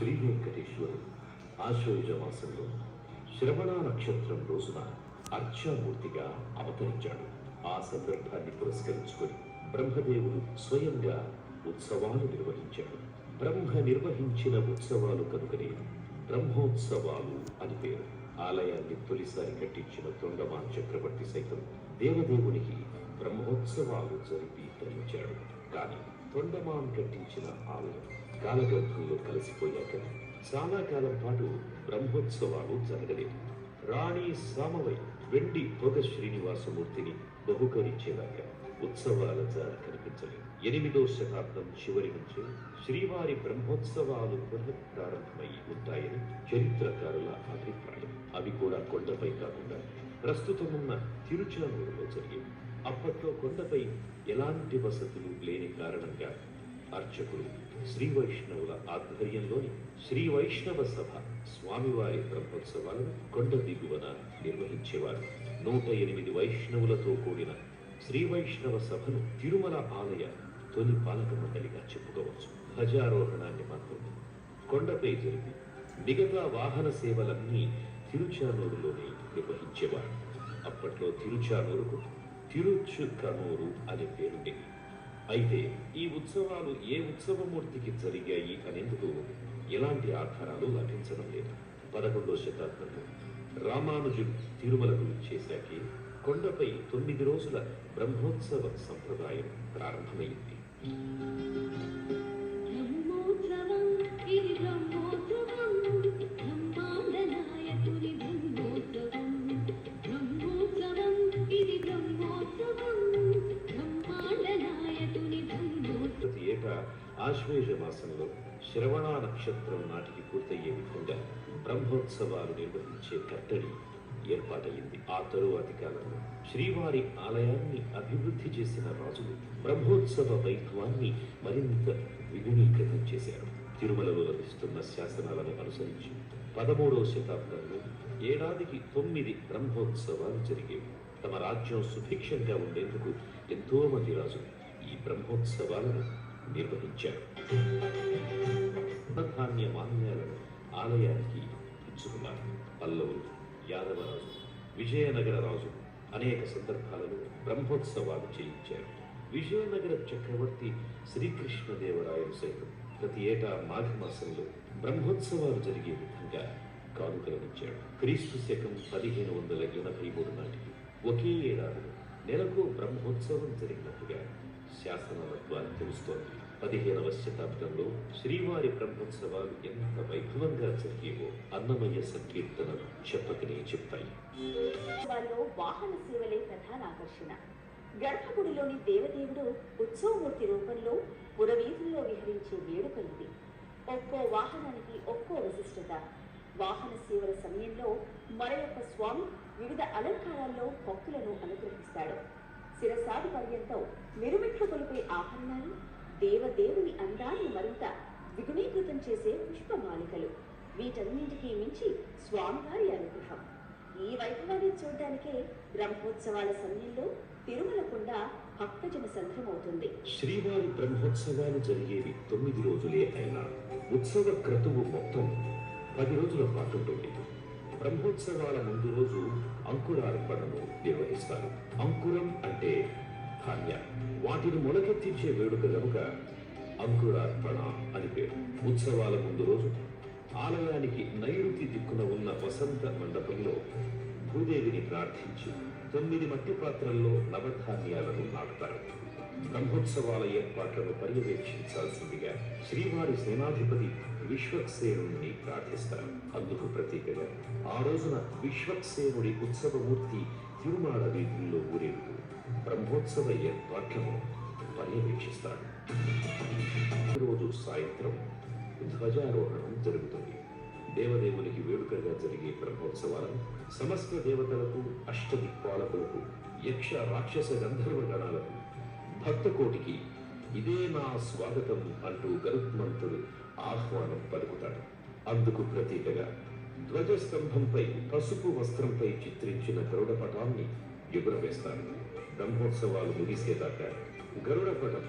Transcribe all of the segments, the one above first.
శ్రీ వెంకటేశ్వరుడు ఆశ్వయుజ శ్రవణ నక్షత్రం రోజున అర్చామూర్తిగా అవతరించాడు. ఆ సందర్భాన్ని పురస్కరించుకొని బ్రహ్మదేవుడు స్వయంగా ఉత్సవాలు నిర్వహించాడు. బ్రహ్మ నిర్వహించిన ఉత్సవాలు కనుకనే బ్రహ్మోత్సవాలు అని పేరు. ఆలయాన్ని తొలిసారి కట్టించిన తొండమాన్ చక్రవర్తి సైతం దేవదేవునికి బ్రహ్మోత్సవాలు జరిపి ధరించాడు కానీ తొండమాన్ కట్టించిన ఆలయం కాలగర్భంలో కలిసిపోయాక చాలా కాలం పాటు బ్రహ్మోత్సవాలు జరగలేదు. రాణి సామవై వెండి పొగ శ్రీనివాసమూర్తిని బహుకరించేలాగా ఉత్సవాల జాడ కనిపించలేదు. ఎనిమిదో శతాబ్దం చివరి నుంచి శ్రీవారి బ్రహ్మోత్సవాలు పునఃప్రారంభమై ఉంటాయని చరిత్రకారుల అభిప్రాయం. అవి కూడా కొండపై కాకుండా ప్రస్తుతం ఉన్న తిరుచానూరులో జరిగేవి. అప్పట్లో కొండపై ఎలాంటి వసతులు లేని కారణంగా అర్చకులు శ్రీ వైష్ణవుల ఆధ్వర్యంలోని శ్రీ వైష్ణవ సభ స్వామివారి బ్రహ్మోత్సవాలను కొండ దిగువన నిర్వహించేవారు. నూట ఎనిమిది వైష్ణవులతో కూడిన శ్రీ వైష్ణవ సభను తిరుమల ఆలయ తొలి పాలక మండలిగా చెప్పుకోవచ్చు. ధ్వజారోహణాన్ని మాత్రం కొండపై జరిపి మిగతా వాహన సేవలన్నీ తిరుచానూరులోనే నిర్వహించేవారు. అప్పట్లో తిరుచానూరుకు తిరుచుకనూరు అనే పేరుండేది. అయితే ఈ ఉత్సవాలు ఏ ఉత్సవమూర్తికి జరిగాయి అనేందుకు ఎలాంటి ఆధారాలు లభించడం లేదు. పదకొండో శతాబ్దంలో రామానుజుడు తిరుమలకు చేశాకే కొండపై తొమ్మిది రోజుల బ్రహ్మోత్సవ సంప్రదాయం ప్రారంభమైంది. ఆశ్వేజ మాసంలో శ్రవణ నక్షత్రం నాటికి పూర్తయ్యే విధంగా బ్రహ్మోత్సవాలు నిర్వహించే కట్టడి ఏర్పాటయింది ఆ తరువాతి కాలంలో శ్రీవారి ఆలయాన్ని అభివృద్ధి చేసిన రాజులు బ్రహ్మోత్సవ వైభవాన్ని మరింత విగుణీకృతం చేశారు. తిరుమలలో లభిస్తున్న శాసనాలను అనుసరించి పదమూడవ శతాబ్దంలో ఏడాదికి తొమ్మిది బ్రహ్మోత్సవాలు జరిగేవి. తమ రాజ్యం సుభిక్షంగా ఉండేందుకు ఎంతో మంది రాజులు ఈ బ్రహ్మోత్సవాలను నిర్వహించారు. ధాన్య మాన్యాలను ఆలయానికి ఇచ్చుకున్నారు. పల్లవులు యాదవరాజు విజయనగర రాజు అనేక సందర్భాలలో బ్రహ్మోత్సవాలు చేయించారు. విజయనగర చక్రవర్తి శ్రీకృష్ణదేవరాయలు సైతం ప్రతి ఏటా మాఘమాసంలో బ్రహ్మోత్సవాలు జరిగే విధంగా కానుకలనిచ్చాడు క్రీస్తు శకం పదిహేను వందల ఎనభై మూడు నాటికి ఒకే ఏడాదిలో నెలకు బ్రహ్మోత్సవం జరిగినట్టుగా శాసనాల ద్వారా తెలుస్తోంది. పదిహేనవ శతాబ్దంలో శ్రీవారి బ్రహ్మోత్సవాలు ఎంత వైభవంగా జరిగేవో అన్నమయ్య సంకీర్తనలు చెప్పకనే చెప్పాయి. వాహన సేవలే ప్రధాన ఆకర్షణ. గర్భగుడిలోని దేవదేవుడు ఉత్సవమూర్తి రూపంలో పురవీధుల్లో విహరించే వేడుక ఇది. ఒక్కో వాహనానికి ఒక్కో విశిష్టత వాహన సేవల సమయంలో మరొక స్వామి వివిధ అలంకారాల్లో భక్తులను అనుగ్రహిస్తాడు. శిరసాది పర్యంతం మిరుమిట్లు కొలిపే ఆభరణాలు దేవదేవుని అందాన్ని మరింత ద్విగుణీకృతం చేసే పుష్పమాలికలు. వీటన్నింటికీ మించి స్వామివారి అనుగ్రహం. ఈ వైభవాన్ని చూడడానికే బ్రహ్మోత్సవాల సమయంలో తిరుమలకుండా భక్తజన సంద్రమవుతుంది శ్రీవారి బ్రహ్మోత్సవాలు జరిగేవి తొమ్మిది రోజులే అయినా ఉత్సవ క్రతువు మొత్తం పది రోజుల పాటు ఉంటుంది బ్రహ్మోత్సవాల ముందు రోజు అంకురార్పణను నిర్వహిస్తారు. అంకురం అంటే ధాన్య. వాటిని మొలకెత్తించే వేడుక కనుక అంకురార్పణ అని పేరు. ఉత్సవాల ముందు రోజు ఆలయానికి నైరుతి దిక్కున ఉన్న వసంత మండపంలో భూదేవిని ప్రార్థించి తొమ్మిది మట్టి పాత్రల్లో నవధాన్యాలను నాటుతారు. బ్రహ్మోత్సవాల ఏర్పాట్లను పర్యవేక్షించాల్సిందిగా శ్రీవారి సేనాధిపతి విశ్వక్సేనుడిని ప్రార్థిస్తారు. అందుకు ప్రతీకగా ఆ రోజున విశ్వక్సేనుడి ఉత్సవమూర్తి తిరుమాళ వీధుల్లో ఊరేగుతూ బ్రహ్మోత్సవ ఏర్పాట్లను పర్యవేక్షిస్తాడు రోజు సాయంత్రం ధ్వజారోహణం జరుగుతుంది. దేవదేవునికి వేడుకగా జరిగే బ్రహ్మోత్సవాలను సమస్త దేవతలకు అష్టదిక్పాలకులకు యక్ష రాక్షస గంధర్వ గణాలకు భక్తకోటికి ఇదే నా స్వాగతం అంటూ గరుత్మంతుడు ఆహ్వానం పలుకుతాడు. అందుకు ప్రతీకగా ధ్వజస్తంభంపై పసుపు వస్త్రంపై చిత్రించిన గరుడ పటాన్ని బ్రహ్మోత్సవాలు ముగిసేదాకా గరుడ పటం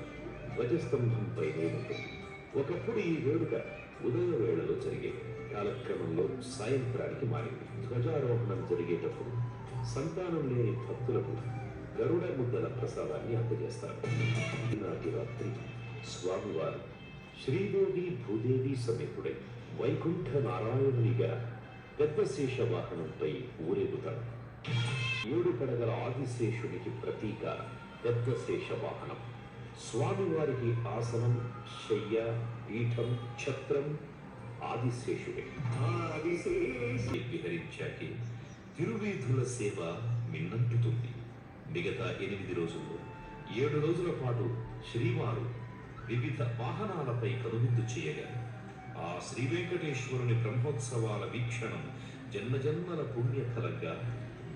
ఉంటుంది. ఒకప్పుడు ఈ వేడుక ఉదయ వేళలో జరిగే కాలక్రమంలో సాయంత్రానికి మారింది. ధ్వజారోహణం జరిగేటప్పుడు సంతానం లేని భక్తులకు గరుడ ముద్దల ప్రసాదాన్ని అందజేస్తారు. ఈనాటి రాత్రి స్వామివారు శ్రీదేవి భూదేవి సమేతుడై వైకుంఠ నారాయణునిగా పెద్ద శేష వాహనంపై ఊరేగుతాడు ఏడు పడగల ఆదిశేషునికి ప్రతీక పెద్ద శేష వాహనం. స్వామివారికి ఆసనం శయ్య పీఠం ఛత్రం ఆదిశేషుడే. ఆదిశేషి. విహరించాకే తిరువీధుల సేవ మిన్నంటుతుంది. మిగతా ఎనిమిది రోజుల్లో ఏడు రోజుల పాటు శ్రీవారు వివిధ వాహనాలపై కనువిందు చేయగా ఆ శ్రీ వెంకటేశ్వరుని బ్రహ్మోత్సవాల వీక్షణం జన్మజన్మల పుణ్యఫలంగా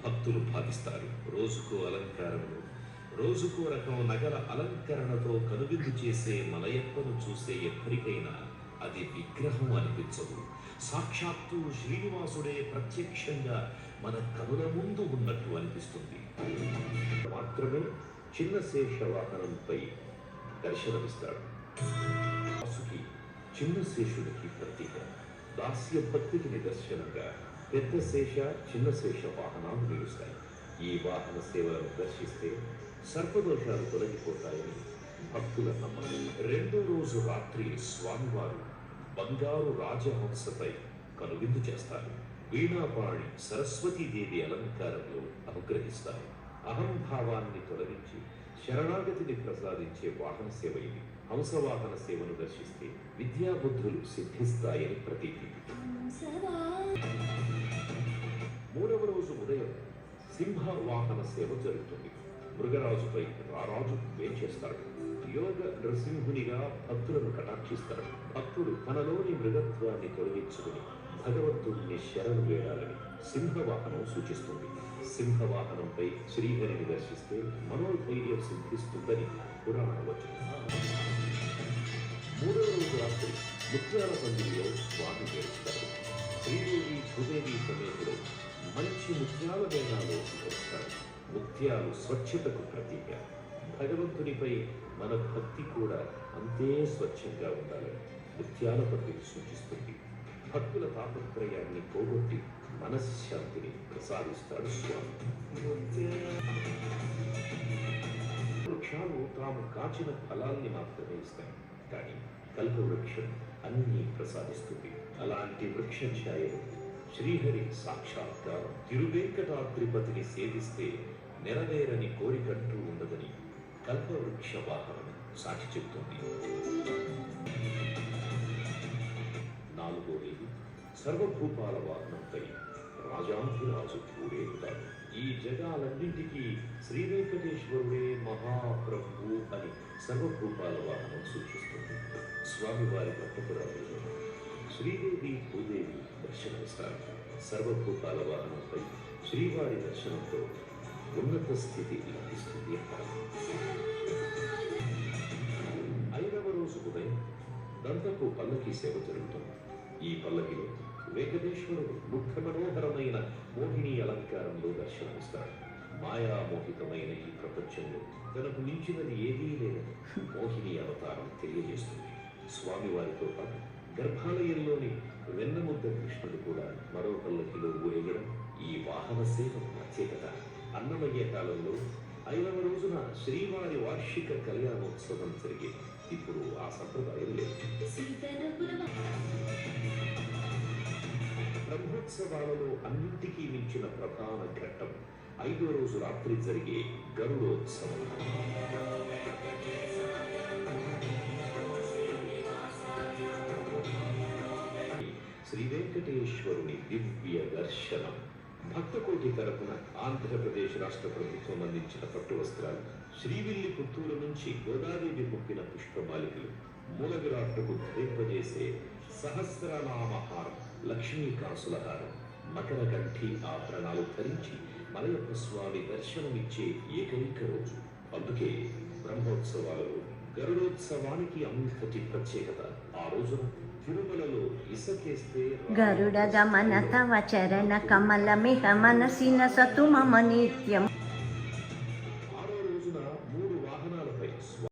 భక్తులు భావిస్తారు. రోజుకో అలంకారంలో రోజుకో రకం నగల అలంకరణతో కనువిందు చేసే మలయప్పను చూసే ఎప్పటికైనా అది విగ్రహం అనిపించదు. సాక్షాత్తు శ్రీనివాసుడే ప్రత్యక్షంగా మన కనుల ముందు ఉన్నట్టు అనిపిస్తుంది. మాత్రమే చిన్న శేష వాహనంపై దర్శనమిస్తాడు. వాసుకి చిన్న శేషుడికి ప్రతీక. దాస్య భక్తికి నిదర్శనంగా పెద్ద శేష చిన్న శేష వాహనాలు నిలుస్తాయి. ఈ వాహన సేవలను దర్శిస్తే సర్పదోషాలు తొలగిపోతాయని భక్తుల నమ్మకం. రెండో రోజు రాత్రి స్వామివారు బంగారు రాజహంసపై కనువిందు చేస్తారు. వీణాపాణి సరస్వతీదేవి అలంకారంలో అనుగ్రహిస్తారు. అహంభావాన్ని తొలగించి శరణాగతిని ప్రసాదించే వాహన సేవ ఇది. హంసవాహన సేవను దర్శిస్తే విద్యాబుద్ధులు సిద్ధిస్తాయని ప్రతీతి. మూడవ రోజు ఉదయం సింహ వాహన సేవ జరుగుతుంది. మృగరాజుపై రారాజు వేచేస్తాడు యోగ నృసింహునిగా భక్తులను కటాక్షిస్తాడు. భక్తుడు తనలోని మృగత్వాన్ని తొలగించుకుని భగవంతుడిని శరణు వేయాలని సింహవాహనం సూచిస్తుంది. సింహవాహనంపై శ్రీహరిని దర్శిస్తే మనోధైర్యం సిద్ధిస్తుందని పురాణ వచనం. మూడవ రోజు రాత్రి ముత్యాల పందిరిలో స్వామి చేస్తారు శ్రీదేవి భూదేవి సమేతుడు మంచి ముత్యాల వేణాలు వస్తాయి. ముత్యాలు స్వచ్ఛతకు ప్రతీక. భగవంతునిపై మన భక్తి కూడా అంతే స్వచ్ఛంగా ఉండాలి. ముత్యాల పందిరి సూచిస్తుంది. భక్తుల తాపత్రయాన్ని పోగొట్టి మనశ్శాంతిని ప్రసాదిస్తాడు స్వామి. వృక్షాలు తాము కాచిన ఫలాల్ని మాత్రమే ఇస్తాయి. కానీ కల్పవృక్షం అన్నీ ప్రసాదిస్తుంది. అలాంటి వృక్ష ఛాయలు శ్రీహరి సాక్షాత్కారం తిరువేంకటాద్రిపతిని సేవిస్తే నెరవేరని కోరికంటూ ఉండదని కల్పవృక్ష వాహనం సాక్షి చెబుతుంది. నాలుగోది సర్వభూపాల వాహనంపై రాజాధిరాజు ఊరేగుతాడు ఈ జగాలన్నింటికీ శ్రీ వెంకటేశ్వరుడే మహాప్రభు అని సర్వభూపాల వాహనం సూచిస్తుంది. స్వామివారి భక్తపురాణంలో శ్రీదేవి భూదేవి దర్శనమిస్తారు. సర్వభూతాల వాహనంపై శ్రీవారి దర్శనంతో ఉన్నత స్థితి లభిస్తుంది ఐదవ రోజు ఉదయం దంతపు పల్లకి సేవ జరుగుతుంది. ఈ పల్లకిలో వెంకటేశ్వరుడు ముఖ మనోహరమైన మోహిని అలంకారంలో దర్శనమిస్తాడు మాయామోహితమైన ఈ ప్రపంచంలో తనకు మించినది ఏదీ లేదని మోహిని అవతారం తెలియజేస్తుంది. స్వామివారితో పాటు గర్భాలయంలోని వెన్నముద్ద కృష్ణుడు కూడా మరో పల్లకిలో ఊరేగడం ఈ వాహన సేవ ప్రత్యేకత అన్నమయ్య కాలంలో ఐదవ రోజున శ్రీవారి వార్షిక కళ్యాణోత్సవం జరిగేది ఇప్పుడు ఆ సంప్రదాయం లేదు. బ్రహ్మోత్సవాలలో అన్నింటికీ మించిన ప్రధాన ఘట్టం ఐదో రోజు రాత్రి జరిగే గరుడోత్సవం. శ్రీ వెంకటేశ్వరుని దివ్య దర్శనం భక్తకోటి తరపున ఆంధ్రప్రదేశ్ రాష్ట్ర ప్రభుత్వం అందించిన పట్టు వస్త్రాలు శ్రీవిల్లి పుత్తూరు నుంచి గోదాదేవి మొక్కిన పుష్పమాలికలు మూలవిరాట్టుకు ధరింపజేసే సహస్రనామహారం లక్ష్మీకాసులహారం మకర కంఠి ఆభరణాలు ధరించి మలయప్ప స్వామి దర్శనమిచ్చే ఏకైక రోజు. అందుకే బ్రహ్మోత్సవాలలో గరుడోత్సవానికి అంతటి ప్రత్యేకత ఆ రోజున గమన తవ చరణ కమల మిహ మనసిన సతు మమ నిత్యం.